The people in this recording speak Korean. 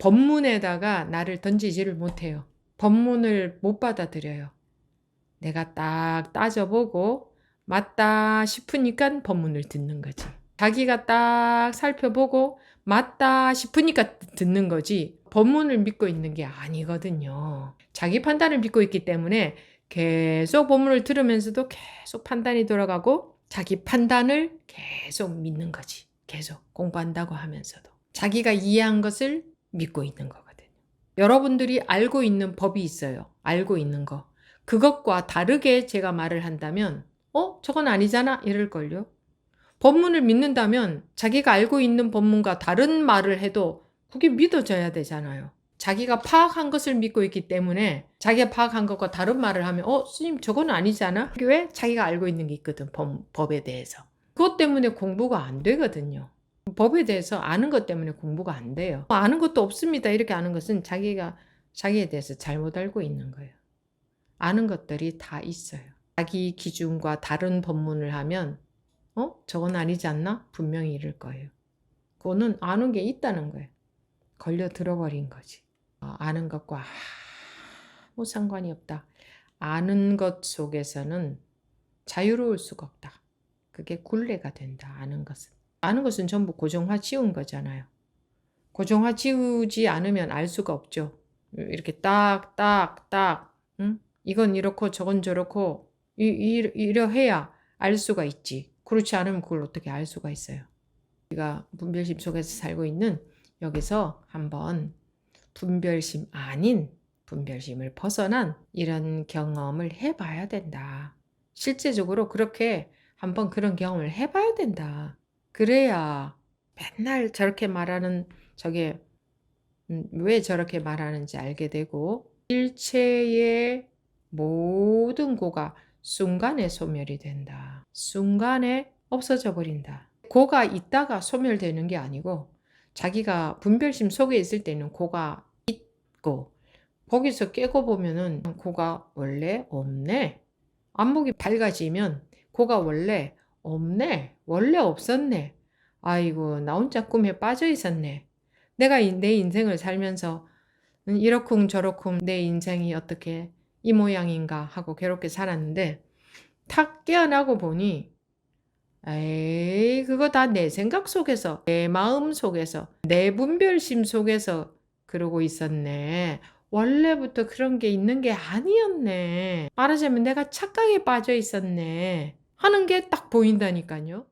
법문에다가 나를 던지지를 못해요. 법문을 못 받아들여요. 내가 딱 따져보고 맞다 싶으니까 법문을 듣는 거지. 자기가 딱 살펴보고 맞다 싶으니까 듣는 거지. 법문을 믿고 있는 게 아니거든요. 자기 판단을 믿고 있기 때문에 계속 법문을 들으면서도 계속 판단이 돌아가고 자기 판단을 계속 믿는 거지. 계속 공부한다고 하면서도. 자기가 이해한 것을 믿고 있는 거거든요. 여러분들이 알고 있는 법이 있어요. 알고 있는 거. 그것과 다르게 제가 말을 한다면, 어? 저건 아니잖아? 이럴걸요. 법문을 믿는다면 자기가 알고 있는 법문과 다른 말을 해도 그게 믿어져야 되잖아요. 자기가 파악한 것을 믿고 있기 때문에 자기가 파악한 것과 다른 말을 하면 어, 스님 저건 아니잖아. 왜? 자기가 알고 있는 게 있거든. 법, 법에 대해서. 그것 때문에 공부가 안 되거든요. 법에 대해서 아는 것 때문에 공부가 안 돼요. 아는 것도 없습니다. 이렇게 아는 것은 자기가 자기에 대해서 잘못 알고 있는 거예요. 아는 것들이 다 있어요. 자기 기준과 다른 법문을 하면 어? 저건 아니지 않나? 분명히 이럴 거예요. 그거는 아는 게 있다는 거예요. 걸려 들어버린 거지. 어, 아는 것과 아무 상관이 없다. 아는 것 속에서는 자유로울 수가 없다. 그게 굴레가 된다. 아는 것은. 아는 것은 전부 고정화 지운 거잖아요. 고정화 지우지 않으면 알 수가 없죠. 이렇게 딱, 딱, 딱, 응? 이건 이렇고 저건 저렇고, 이, 이, 이러 해야 알 수가 있지. 그렇지 않으면 그걸 어떻게 알 수가 있어요. 우리가 분별심 속에서 살고 있는 여기서 한번 분별심 아닌 분별심을 벗어난 이런 경험을 해봐야 된다. 실제적으로 그렇게 한번 그런 경험을 해봐야 된다. 그래야 맨날 저렇게 말하는 저게 음, 왜 저렇게 말하는지 알게 되고 일체의 모든 고가 순간에 소멸이 된다. 순간에 없어져 버린다. 고가 있다가 소멸되는 게 아니고 자기가 분별심 속에 있을 때는 고가 있고 거기서 깨고 보면은 고가 원래 없네. 안목이 밝아지면 고가 원래 없네. 원래 없었네. 아이고, 나 혼자 꿈에 빠져 있었네. 내가 이- 내 인생을 살면서 음, 이러쿵 저러쿵 내 인생이 어떻게 이 모양인가 하고 괴롭게 살았는데 탁 깨어나고 보니 에이, 그거 다 내 생각 속에서, 내 마음 속에서, 내 분별심 속에서 그러고 있었네. 원래부터 그런 게 있는 게 아니었네. 말하자면 내가 착각에 빠져 있었네. 하는 게 딱 보인다니까요.